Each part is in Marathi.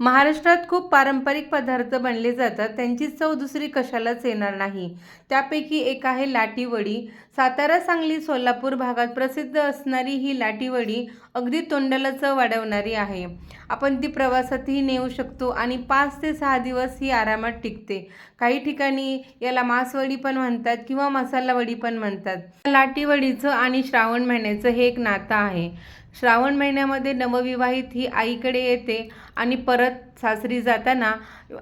महाराष्ट्रात खूप पारंपरिक पदार्थ बनले जातात. त्यांची चव दुसरी कशालाच येणार नाही. त्यापैकी एक आहे लाटीवडी. सातारा सांगली सोलापूर भागात प्रसिद्ध असणारी ही लाटीवडी अगदी तोंडाला चव वाढवणारी आहे. आपण ती प्रवासातही नेऊ शकतो आणि पाच ते सहा दिवस ही आरामात टिकते. काही ठिकाणी याला मासवडी पण म्हणतात किंवा मसालावडी पण म्हणतात. लाटीवडीचं आणि श्रावण महिन्याचं हे एक नातं आहे. श्रावण महिन्यामध्ये नवविवाहित ही आईकडे येते आणि परत सासरी जाताना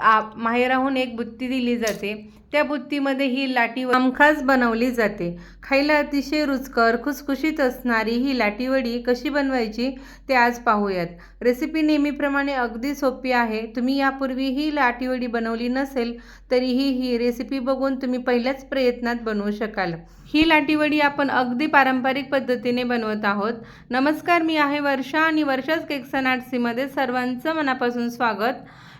आ माहेराहून एक बुत्ती दिली जाते. त्या बुत्तीमध्ये ही लाटी आमखास बनवली जाते. खायला अतिशय रुचकर खुसखुशीत असणारी ही लाटीवडी कशी बनवायची ते आज पाहूयात. रेसिपी नेहमीप्रमाणे अगदी सोपी आहे. तुम्ही यापूर्वी ही लाटीवडी बनवली नसेल तरीही ही रेसिपी बघून तुम्ही पहिल्याच प्रयत्नात बनवू शकाल. ही लाटीवडी आपण अगदी पारंपरिक पद्धतीने बनवत आहोत. नमस्कार मी आहे वर्षा आणि वर्षाच केक्स अँड सर्वांचं मनापासून स्वागत.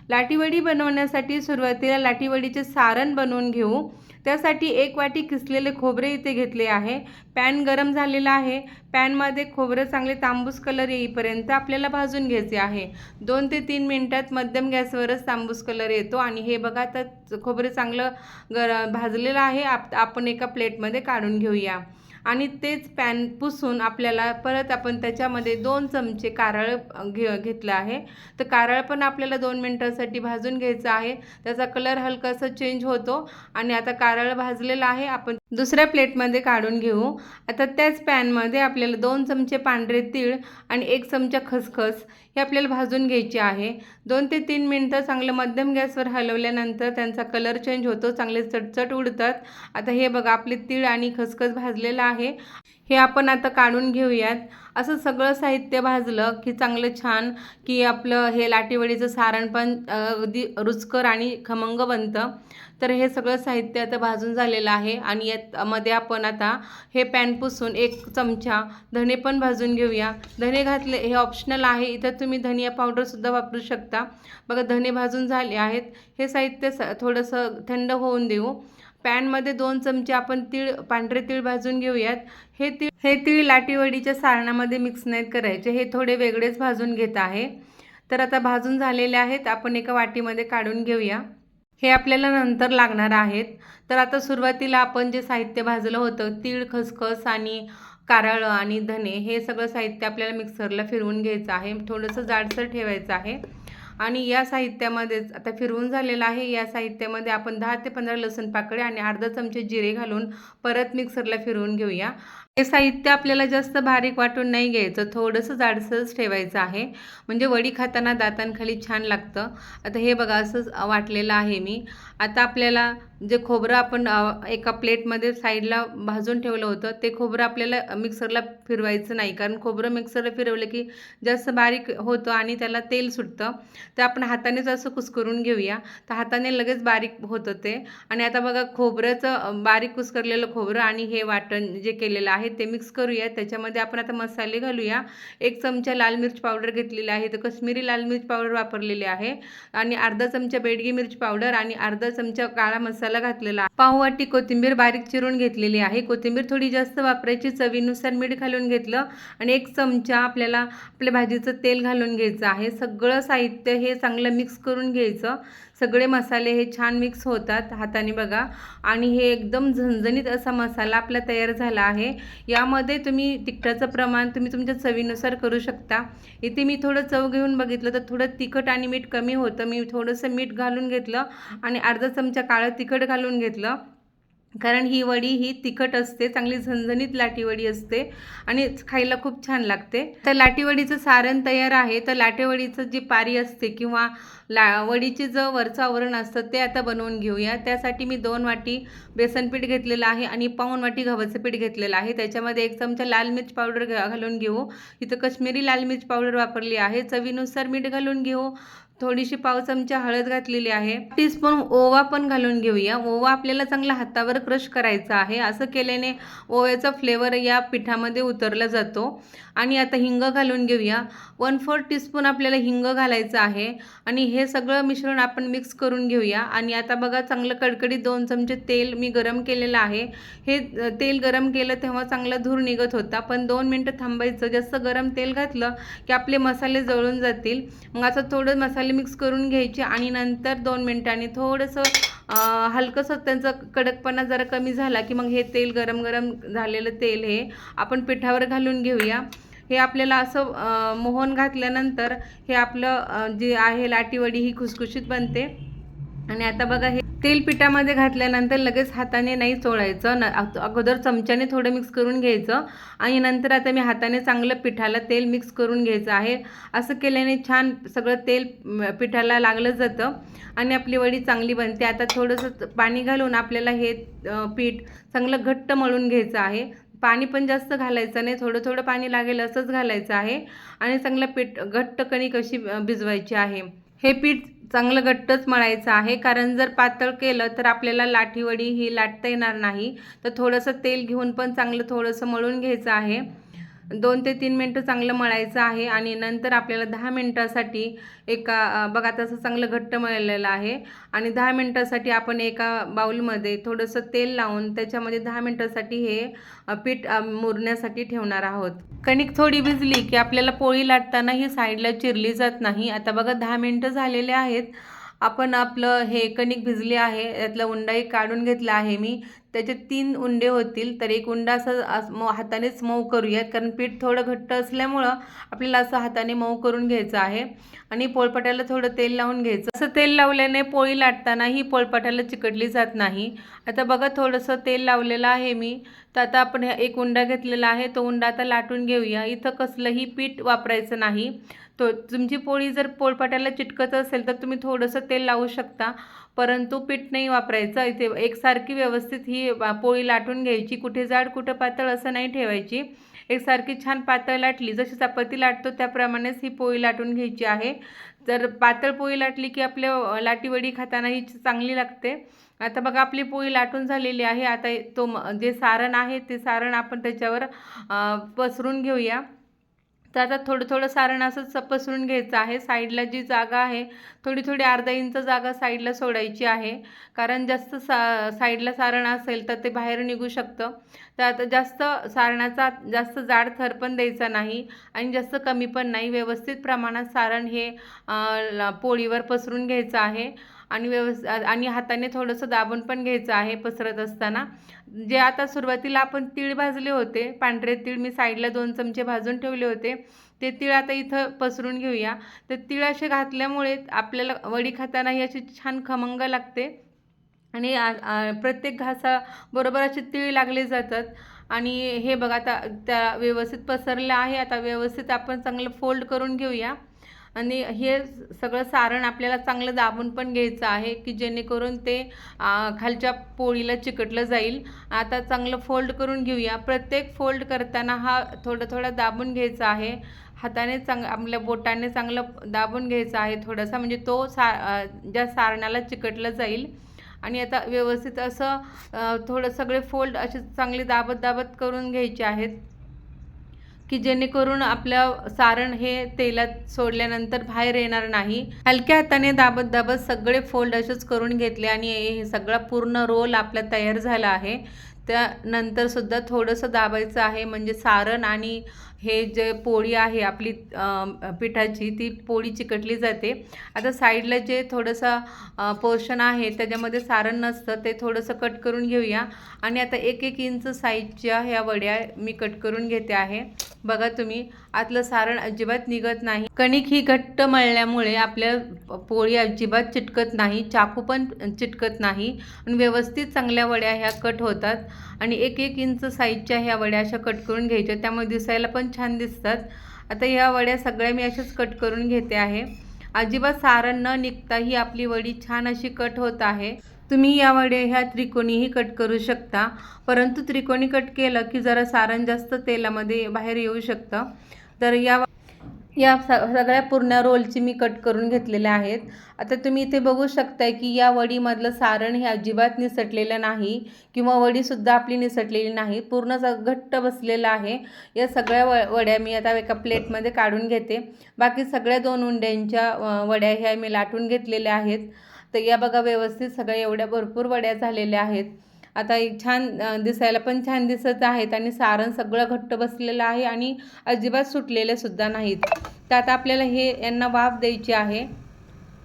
लाटीवडी बनवण्यासाठी सुरुवातीला लाटीवडीचे सारण बनवून घेऊ. त्यासाठी एक वाटी किसलेले खोबरे इथे घेतले आहे. पॅन गरम झालेला आहे. पॅनमध्ये खोबरं चांगले तांबूस कलर येईपर्यंत आपल्याला भाजून घ्यायचे आहे. दोन ते तीन मिनटात मध्यम गॅसवरच तांबूस कलर येतो आणि हे बघा तर खोबरं चांगलं गर भाजलेलं आहे. आप आपण एका प्लेटमध्ये काढून घेऊया. आणि तेच पॅन पुसून आपल्याला परत आपण त्याच्यामध्ये दोन चमचे कारळ घे घेतलं आहे. तर कारळ पण आपल्याला दोन मिनटासाठी भाजून घ्यायचं आहे. त्याचा कलर हलकासा चेंज होतो आणि आता कारळ भाजलेला आहे. आपण दुसऱ्या प्लेटमध्ये काढून घेऊ. आता त्याच पॅनमध्ये आपल्याला दोन चमचे पांढरे तीळ आणि एक चमचा खसखस हे आपल्याला भाजून घ्यायचे आहे. दोन ते तीन मिनटं चांगलं मध्यम गॅसवर हलवल्यानंतर त्यांचा कलर चेंज होतो. चांगले चटचट उडतात. आता हे बघा आपले तीळ आणि खसखस भाजलेलं आहे. हे आपण आता काढून घेऊयात. असं सगळं साहित्य भाजलं की चांगलं छान की आपलं हे लाटीवडीचं सारण पण अगदी रुचकर आणि खमंग बनतं. तर हे सगळं साहित्य आता भाजून झालेलं आहे आणि यामध्ये आपण आता हे पॅन पुसून एक चमचा धने पण भाजून घेऊया. धने घातले हे ऑप्शनल आहे. इथं तुम्ही धनिया पावडरसुद्धा वापरू शकता. बघा धने भाजून झाले आहेत. हे साहित्य स थोडंसं थंड होऊन देऊ. पॅनमध्ये दोन चमचे आपण तीळ पांढरे तीळ भाजून घेऊयात. हे तीळ हे तीळ लाटीवडीच्या सारणामध्ये मिक्स नाहीत करायचे. हे थोडे वेगळेच भाजून घेत आहे. तर आता भाजून झालेले आहेत. आपण एका वाटीमध्ये काढून घेऊया. हे आपल्याला नंतर लागणार आहेत. तर आता सुरुवातीला आपण जे साहित्य भाजलं होतं तीळ खसखस आणि कारळ आणि धने हे सगळं साहित्य आपल्याला मिक्सरला फिरवून घ्यायचं आहे. थोडंसं जाडसर ठेवायचं आहे. आणि या साहित्यामध्येच आता फिरवून झालेलं आहे. या साहित्यामध्ये आपण दहा ते पंधरा लसूण पाकळे आणि अर्धा चमचे जिरे घालून परत मिक्सरला फिरवून घेऊया. हे साहित्य आपल्याला जास्त बारीक वाटून नाही घ्यायचं. थोडंसं जाडसरच ठेवायचं आहे. म्हणजे वडी खाताना दातांखाली छान लागतं. आता हे बघा असंच वाटलेलं आहे मी. आता आपल्याला जे खोबरं आपण एका प्लेटमध्ये साईडला भाजून ठेवलं होतं ते खोबरं आपल्याला मिक्सरला फिरवायचं नाही. कारण खोबरं मिक्सरला फिरवलं की जास्त बारीक होतं आणि त्याला तेल सुटतं. तर आपण हातानेच असं कुस्करून घेऊया. तर हाताने लगेच बारीक होतं ते. आणि आता बघा खोबऱ्याचं बारीक कुस्करलेलं खोबरं आणि हे वाटण जे केलेलं आहे ते मिक्स करूया. त्याच्यामध्ये आपण आता मसाले घालूया. एक चमचा लाल मिरच पावडर घेतलेली आहे. तर कश्मीरी लाल मिरच पावडर वापरलेली आहे. आणि अर्धा चमचा बेडगी मिरच पावडर आणि अर्धा चमचा काळा मसाला घातलेला आहे. पाव वाटी कोथिंबीर बारीक चिरून घेतलेली आहे. कोथिंबीर थोडी जास्त वापरायची चवीनुसार मीठ घालून घेतलं आणि एक चमचा आपल्याला आपल्या भाजीचं तेल घालून घ्यायचं आहे. सगळं साहित्य हे चांगलं मिक्स करून घ्यायचं. सगळे मसाले हे छान मिक्स होतात हाताने बघा. आणि हे एकदम झणझणीत असा मसाला आपला तयार झाला आहे. यामध्ये तुम्ही तिखटाचं प्रमाण तुम्ही तुमच्या चवीनुसार करू शकता. इथे मी थोडं चव घेऊन बघितलं तर थोडं तिखट आणि मीठ कमी होतं. मी थोडंसं मीठ घालून घेतलं आणि अर्धा चमचा काळं तिखट घालून घेतलं. कारण ही वडी ही तिखट असते चांगली झणझणीत लाटीवडी असते आणि खायला खूप छान लागते. तर लाटीवडीचं सारण तयार आहे. तर लाटेवडीचं जी पारी असते किंवा ला वडीचे जो वरचं आवरण असतं ते आता बनवून घेऊया. त्यासाठी मी दोन वाटी बेसन पीठ घेतलेलं आहे आणि पाऊन वाटी गव्हाचं पीठ घेतलेलं आहे. त्याच्यामध्ये एक चमचा लाल मिर्च पावडर घालून घेऊ. इथं कश्मीरी लाल मिर्च पावडर वापरली आहे. चवीनुसार मीठ घालून घेऊ. थोडीशी पाव चमचा हळद घातलेली आहे. टीस्पून ओवा पण घालून घेऊया. ओवा आपल्याला चांगला हातावर क्रश करायचा आहे. असं केल्याने ओव्याचा फ्लेवर या पिठामध्ये उतरला जातो. आणि आता हिंग घालून घेऊया. वन फोर टीस्पून आपल्याला हिंग घालायचं आहे. आणि हे सगळं मिश्रण आपण मिक्स करून घेऊया. आणि आता बघा चांगलं कडकडीत दोन चमचे तेल मी गरम केलेलं आहे. हे तेल गरम केलं तेव्हा चांगला धूर निघत होता. पण दोन मिनटं थांबायचं. जास्त गरम तेल घातलं की आपले मसाले जळून जातील. मग आता थोडं मसाले चांगले मिक्स करून घ्यायची आणि नंतर दोन मिनटांनी थोडंसं हलकंसं त्यांचा कडकपणा जरा कमी झाला की मग हे तेल गरम गरम झालेलं तेल हे आपण पिठावर घालून घेऊया. हे आपल्याला असं मोहन घातल्यानंतर हे आपलं जे आहे लाटीवडी ही खुसखुशीत बनते. आणि आता बघा हे तेल पिठामध्ये घातल्यानंतर लगेच हाताने नाही चोळायचं. न अगोदर चमच्याने थोडं मिक्स करून घ्यायचं आणि नंतर आता मी हाताने चांगलं पिठाला तेल मिक्स करून घ्यायचं आहे. असं केल्याने छान सगळं तेल पिठाला लागलं जातं आणि आपली वडी चांगली बनते. आता थोडंसं पाणी घालून आपल्याला हे पीठ चांगलं घट्ट मळून घ्यायचं आहे. पाणी पण जास्त घालायचं नाही. थोडं थोडं पाणी लागेल असंच घालायचं आहे आणि चांगलं पीठ घट्ट कणिक अशी भिजवायची आहे. हे पीठ चांगलं घट्टच मळायचं आहे. कारण जर पातळ केलं तर आपल्याला लाठीवडी ही लाटता येणार नाही. तर थोडंसं तेल घेऊन पण चांगलं थोडंसं मळून घ्यायचं आहे. दोन ते तीन मिनटं चांगलं मळायचं आहे आणि नंतर आपल्याला दहा मिनटासाठी एका बघा तसं चांगलं घट्ट मळलेलं आहे. आणि दहा मिनटासाठी आपण एका बाउलमध्ये थोडंसं तेल लावून त्याच्यामध्ये दहा मिनटासाठी हे पीठ मुरण्यासाठी ठेवणार आहोत. कणिक थोडी भिजली की आपल्याला पोळी लाटताना ही साईडला चिरली जात नाही. आता बघा दहा मिनटं झालेले आहेत. आपण आपलं हे कणिक भिजले आहे. यातला उंडाई काढून घेतला आहे मी. त्याचे तीन उंडे होतील तर एक उंडा असं मऊ हातानेच मऊ करूयात. कारण पीठ थोडं घट्ट असल्यामुळं आपल्याला असं हाताने मऊ करून घ्यायचं आहे. आणि पोळपाट्याला थोडं तेल लावून घ्यायचं. असं तेल लावल्याने पोळी लाटताना ही पोळपाट्याला चिकटली जात नाही. आता बघा थोडंसं तेल लावलेलं आहे मी. तर आता आपण एक उंडा घेतलेला आहे. तो उंडा आता लाटून घेऊया. इथं कसलंही पीठ वापरायचं नाही. तो तुमची पोळी जर पोळपाट्याला चिटकत असेल तर तुम्ही थोडंसं तेल लावू शकता. परंतु पीठ नाही वापरायचं. इथे एकसारखी व्यवस्थित ही पोळी लाटून घ्यायची. कुठे जाड कुठं पातळ असं नाही ठेवायची. एकसारखी छान पातळ लाटली. जशी चपाती लाटतो त्याप्रमाणेच ही पोळी लाटून घ्यायची आहे. जर पातळ पोळी लाटली की आपल्या लाटीवडी खाताना ही चांगली लागते. आता बघा आपली पोळी लाटून झालेली आहे. आता तो म- जे सारण आहे ते सारण आपण त्याच्यावर पसरून घेऊया. तर आता थोडं थोडं सारण असंच पसरून घ्यायचं आहे. साईडला जी जागा आहे थोडी थोडी अर्धा इंच जागा साईडला सोडायची आहे. कारण जास्त सा साईडला सारण असेल तर ते बाहेर निघू शकतं. तर आता जास्त सारणाचा जास्त जाड थर पण द्यायचा नाही आणि जास्त कमी पण नाही. व्यवस्थित प्रमाणात सारण हे पोळीवर पसरून घ्यायचं आहे. आणि व्यवस् आणि हाताने थोडंसं दाबून पण घ्यायचं आहे पसरत असताना. जे आता सुरुवातीला आपण तीळ भाजले होते पांढरे तीळ मी साईडला दोन चमचे भाजून ठेवले होते ते तीळ आता इथं पसरून घेऊया. तर तीळ असे घातल्यामुळे आपल्याला वडी खातानाही अशी छान खमंग लागते आणि प्रत्येक घासाबरोबर असे तीळ लागले जातात. आणि हे बघा आता त्या व्यवस्थित पसरलं आहे आता व्यवस्थित आपण चांगलं फोल्ड करून घेऊया. आणि हे सगळं सारण आपल्याला चांगलं दाबून पण घ्यायचं आहे की जेणेकरून ते खालच्या पोळीला चिकटलं जाईल. आता चांगलं फोल्ड करून घेऊया. प्रत्येक फोल्ड करताना हा थोडं थोडं दाबून घ्यायचा आहे. हाताने चांग आपल्या बोटाने चांगलं दाबून घ्यायचा आहे थोडासा. म्हणजे तो सा ज्या सारणाला चिकटलं जाईल. आणि आता व्यवस्थित असं थोडं सगळे फोल्ड असे चांगले दाबत दाबत करून घ्यायचे आहेत. की जेणेकरून आपलं सारण हे तेलात सोडल्यानंतर बाहेर येणार नाही. हलक्या हाताने दाबत दाबत सगळे फोल्ड असेच करून घेतले आणि हे सगळा पूर्ण रोल आपला तयार झाला आहे. त्यानंतर सुद्धा थोडंसं दाबायचं आहे म्हणजे सारण आणि हे जे पोळी आहे आपली पिठाची ती पोळी चिकटली जाते. आता साईडला जे थोडंसं पोर्शन आहे त्याच्यामध्ये सारण नसतं ते थोडंसं कट करून घेऊया. आणि आता एक एक इंच साईजच्या ह्या वड्या मी कट करून घेते आहे. बघा तुम्ही आतलं सारण अजिबात निघत नाही. कणिक ही घट्ट मळल्यामुळे आपल्या पोळी अजिबात चिटकत नाही चाकू पण चिटकत नाही आणि व्यवस्थित चांगल्या वड्या ह्या कट होतात आणि एक एक इंच साईजच्या ह्या वड्या अशा कट करून घ्यायच्या. त्यामुळे दिसायला पण छान दिसतात. आता ह्या वड्या सगळ्या मी अशाच कट करून घेते आहे. अजिबात सारण न निघता ही आपली वडी छान अशी कट होत आहे. तुम्ही या वड्या ह्या त्रिकोणीही कट करू शकता. परंतु त्रिकोणी कट केलं की जरा सारण जास्त तेलामध्ये बाहेर येऊ शकतं. तर या या स सगळ्या पूर्ण रोलची मी कट करून घेतलेल्या आहेत. आता तुम्ही इथे बघू शकताय की या वडीमधलं सारण हे अजिबात निसटलेलं नाही किंवा वडीसुद्धा आपली निसटलेली नाही. पूर्ण स घट्ट बसलेलं आहे. या सगळ्या व वड्या मी आता एका प्लेटमध्ये काढून घेते. बाकी सगळ्या दोन उंड्यांच्या वड्या ह्या मी लाटून घेतलेल्या आहेत. तर या बघा व्यवस्थित सगळ्या एवढ्या भरपूर वड्या झालेल्या आहेत. आता एक छान दिसायला पण छान दिसत आहेत आणि सारण सगळं घट्ट बसलेलं आहे आणि अजिबात सुटलेले सुद्धा नाहीत. तर आता आपल्याला हे यांना वाफ द्यायची आहे.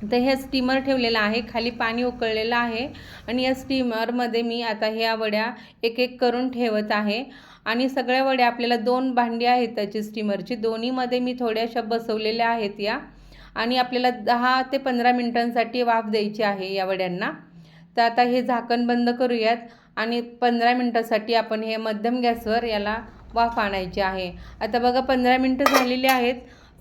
तर हे स्टीमर ठेवलेलं आहे खाली पाणी उकळलेलं आहे आणि या स्टीमरमध्ये मी आता ह्या वड्या एक एक करून ठेवत आहे. आणि सगळ्या वड्या आपल्याला दोन भांडी आहेत त्याची स्टीमरची. दोन्हीमध्ये मी थोड्याशा बसवलेल्या आहेत या. आणि आपल्याला दहा ते पंधरा मिनटांसाठी वाफ द्यायची आहे या वड्यांना. तर आता हे झाकण बंद करूयात आणि पंधरा मिनटासाठी आपण हे मध्यम गॅसवर याला वाफ आणायची आहे. आता बघा पंधरा मिनटं झालेली आहेत.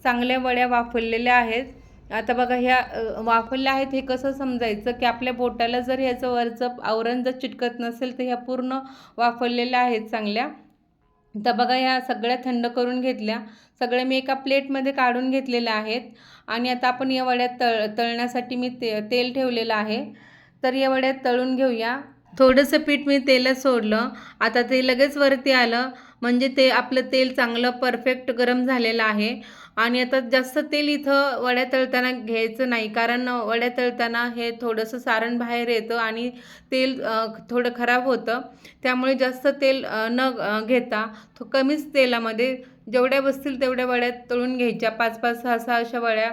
चांगल्या वड्या वाफरलेल्या आहेत. आता बघा ह्या अ, वाफरल्या आहेत हे कसं समजायचं की आपल्या बोटाला जर ह्याचं वरचं आवरण जर चिटकत नसेल तर ह्या पूर्ण वाफरलेल्या आहेत चांगल्या. तर बघा ह्या सगळ्या थंड करून घेतल्या. सगळ्या मी एका प्लेटमध्ये काढून घेतलेल्या आहेत. आणि आता आपण या वड्या तळ तळण्यासाठी मी ते तेल ठेवलेलं आहे. तर या वड्या तळून घेऊया. थोडंसं पीठ मी तेलात सोडलं. आता ते लगेच वरती आलं. म्हणजे ते आपलं तेल चांगलं परफेक्ट गरम झालेलं आहे. आणि आता जास्त तेल इथं वड्या तळताना घ्यायचं नाही कारण वड्या तळताना हे थोडंसं सारण बाहेर येतं आणि तेल थोडं खराब होतं. त्यामुळे जास्त तेल न घेता तो कमीच तेलामध्ये जेवढ्या बसतील तेवढ्या वड्या तळून घ्यायच्या. पाच पाच सहा सहा अशा वड्या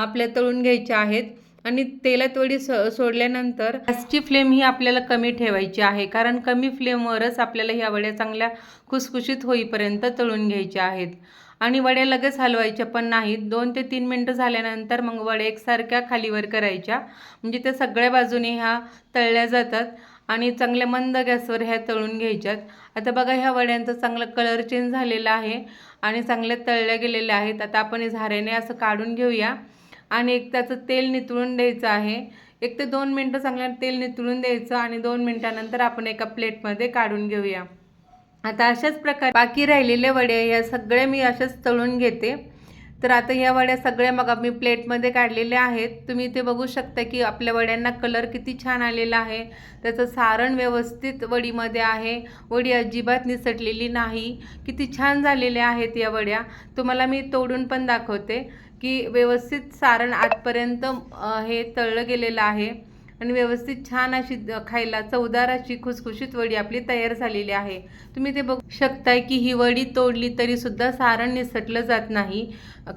आपल्या तळून घ्यायच्या आहेत. आणि तेलात वडी सो सोडल्यानंतर गॅसची फ्लेम ही आपल्याला कमी ठेवायची आहे कारण कमी फ्लेमवरच आपल्याला ह्या वड्या चांगल्या खुसखुशीत होईपर्यंत तळून घ्यायच्या आहेत. आणि वड्या लगेच हलवायच्या पण नाहीत दोन ते तीन मिनटं झाल्यानंतर मग वड्या एकसारख्या खालीवर करायच्या. म्हणजे त्या सगळ्या बाजूने ह्या तळल्या जातात आणि चांगल्या मंद गॅसवर ह्या तळून घ्यायच्यात. आता बघा ह्या वड्यांचा चांगला कलर चेंज झालेला आहे आणि चांगल्या तळल्या गेलेल्या आहेत. आता आपण हे झाऱ्याने असं काढून घेऊया. आणि एक त्याचं तेल नितळून द्यायचं आहे. एक ते दोन मिनटं चांगल्या तेल नितळून द्यायचं आणि दोन मिनटानंतर आपण एका प्लेटमध्ये काढून घेऊया. आता अशाच प्रकारे बाकी राहिलेले वड्या या सगळ्या मी अशाच तळून घेते. तर आता या वड्या सगळ्या मग मी प्लेटमध्ये काढलेल्या आहेत. तुम्ही इथे बघू शकता की आपल्या वड्यांना कलर किती छान आलेला आहे. त्याचं सारण व्यवस्थित वडीमध्ये आहे. वडी अजिबात निसटलेली नाही. किती छान झालेल्या आहेत या वड्या. तुम्हाला मी तोडून पण दाखवते की व्यवस्थित सारण आतपर्यंत हे तळलं गेलेलं आहे. आणि व्यवस्थित छान अशी खायला चवदार अशी खुसखुशीत वडी आपली तयार झालेली आहे. तुम्ही ते बघू शकताय की ही वडी तोडली तरी सुद्धा सारण निसटलं जात नाही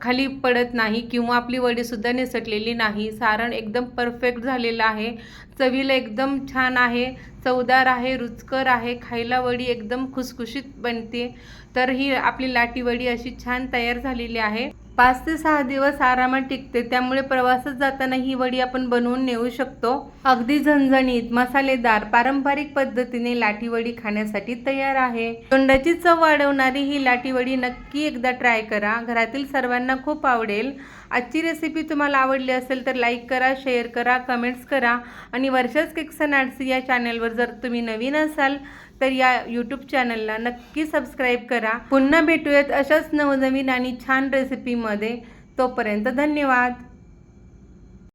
खाली पडत नाही किंवा आपली वडीसुद्धा निसटलेली नाही. सारण एकदम परफेक्ट झालेलं आहे. चवीला एकदम छान आहे चवदार आहे रुचकर आहे खायला वडी एकदम खुसखुशीत बनते. तर ही आपली लाटी वडी अशी छान तयार झालेली आहे. पाच ते सहा दिवस आरामात टिकते त्यामुळे प्रवासात जाताना ही वडी आपण बनवून नेऊ शकतो. अगदी झणझणीत मसालेदार पारंपरिक पद्धतीने लाटीवडी खाण्यासाठी तयार आहे. तोंडाची चव वाढवणारी ही लाटीवडी नक्की एकदा ट्राय करा. घरातील सर्वांना खूप आवडेल. आजची रेसिपी तुम्हाला आवडली असेल तर लाईक करा शेअर करा कमेंट्स करा. आणि वर्षाच केक्स अँड आर्ट्स या चॅनलवर जर तुम्ही नवीन असाल तर या यूट्यूब चॅनलला नक्की सबस्क्राईब करा. पुन्हा भेटूयात अशाच नवनवीन आणि छान रेसिपीमध्ये तोपर्यंत धन्यवाद.